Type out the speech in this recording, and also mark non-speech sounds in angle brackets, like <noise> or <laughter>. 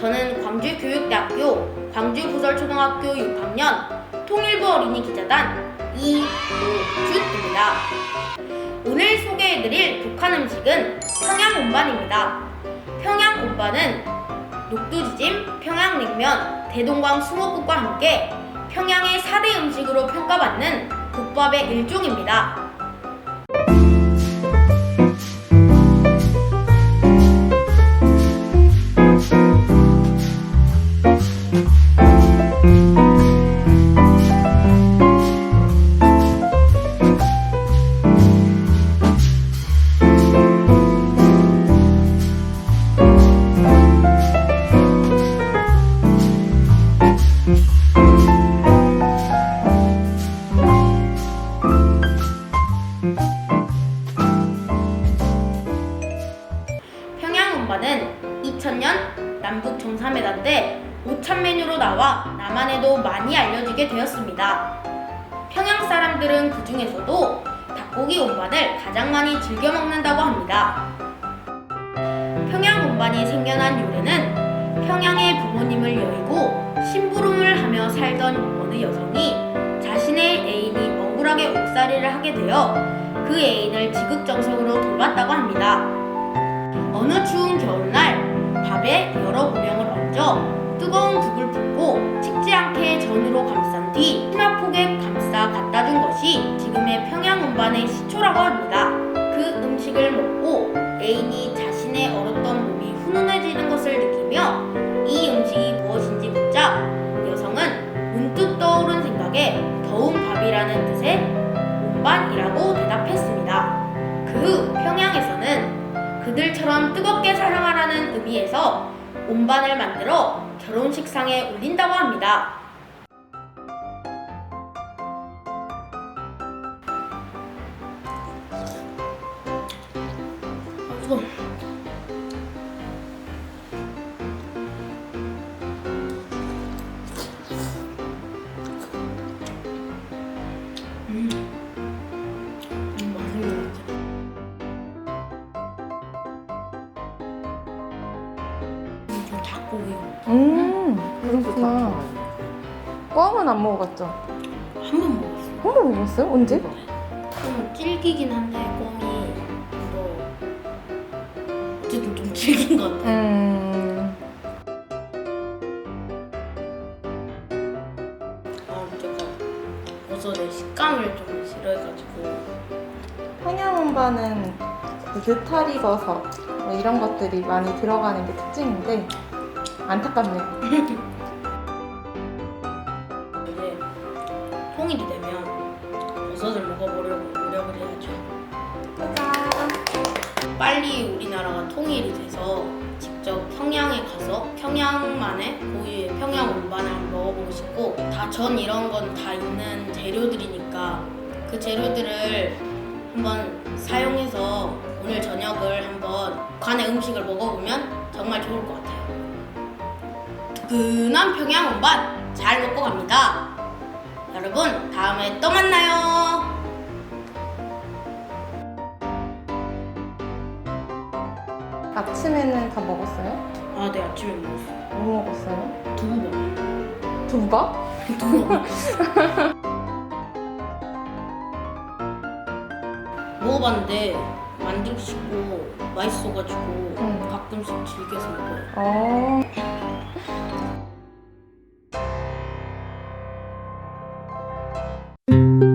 저는 광주교육대학교 광주부설초등학교 6학년 통일부 어린이 기자단 이오준입니다. 오늘 소개해드릴 북한 음식은 평양 온반입니다. 평양 온반은 녹두지짐, 평양냉면, 대동강 수목국과 함께 평양의 4대 음식으로 평가받는 국밥의 일종입니다. 2000년 남북 정상회담 때 오찬 메뉴로 나와 남한에도 많이 알려지게 되었습니다. 평양 사람들은 그 중에서도 닭고기 온반을 가장 많이 즐겨 먹는다고 합니다. 평양 온반이 생겨난 요래는 평양의 부모님을 여의고 심부름을 하며 살던 어느 여성이 자신의 애인이 억울하게 옥살이를 하게 되어 그 애인을 지극정성으로 돌봤다고 합니다. 어느 추운 겨울날 밥에 여러 얹어 뜨거운 국을 붓고 식지 않게 전으로 감싼 뒤 치마폭에 감싸 갖다 준 것이 지금의 평양 음반의 시초라고 합니다. 그 음식을 먹고 애인이 자신의 얼었던 몸이 훈훈해지는 것을 느끼며 이 음식이 무엇인지 묻자 여성은 문득 떠오른 생각에 더운 밥이라는 뜻의 온반이라고 대답했습니다. 그 후 평양에서는 그들처럼 뜨겁게 사랑하라는 의미에서 온반을 만들어 결혼식상에 올린다고 합니다. 닭고기 음, 그렇구나. 꽝은 안 먹어봤죠? 한번 먹었어. 한번 먹었어요? 언제? 좀 질기긴 한데 껌이 뭐 어쨌든 좀 질긴 것 같아. 음, 아 제가 버섯의 식감을 좀 싫어해가지고 그 느타리 버섯 뭐 이런 것들이 많이 들어가는 게 특징인데 안타깝네요. 이제 통일이 되면 버섯을 먹어보려고 노력을 해야죠. 빨리 우리나라가 통일이 돼서 직접 평양에 가서 평양만의 고유의 평양 온반을 한번 먹어보고 싶고 다 전 이런 건 다 있는 재료들이니까 그 재료들을 한번 사용해서 오늘 저녁을 한번 관의 음식을 먹어보면 정말 좋을 것 같아요. 근한 평양 온반 잘 먹고 갑니다. 여러분 다음에 또 만나요. 아침에는 다 먹었어요? 아, 네 아침에 먹었어요. 뭐 먹었어요? 두부 먹어요. 두부밥? 두부 먹어요. <laughs> 먹어봤는데 만들고 싶고 맛있어가지고 응. 가끔씩 즐겨서 먹어요. 어, thank you.